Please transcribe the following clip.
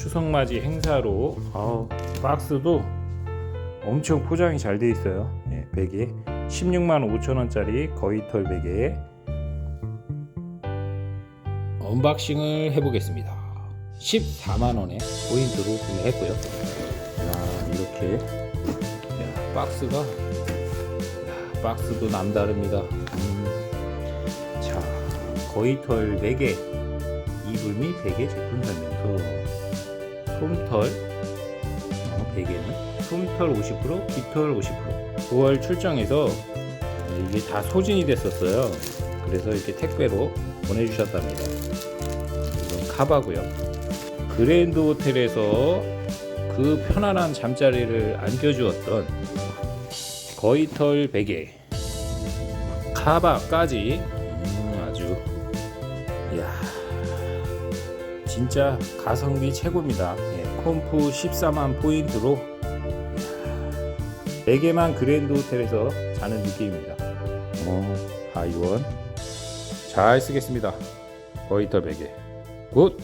추석맞이 행사로 아우, 박스도 엄청 포장이 잘 돼 있어요. 예, 베개 16만 5천 원짜리 거위털 베개 언박싱을 해보겠습니다. 14만 원에 포인트로 구매했고요. 야, 이렇게 야, 박스가 야, 박스도 남다릅니다. 음, 자, 거위털 베개 이불 및 베개 제품 설명서 솜털 어, 베개는? 솜털 50% 깃털 50% 9월 출정해서 이게 다 소진이 됐었어요. 그래서 이렇게 택배로 보내주셨답니다. 이건 카바고요. 그랜드 호텔에서 그 편안한 잠자리를 안겨주었던 거위털 베개. 카바까지. 음, 아주 이야 진짜 가성비 최고입니다. 예, 콤프 14만 포인트로 4개만 그랜드 호텔에서 자는 느낌입니다. 어, 하이원 잘 쓰겠습니다. 거의 더 베개 굿!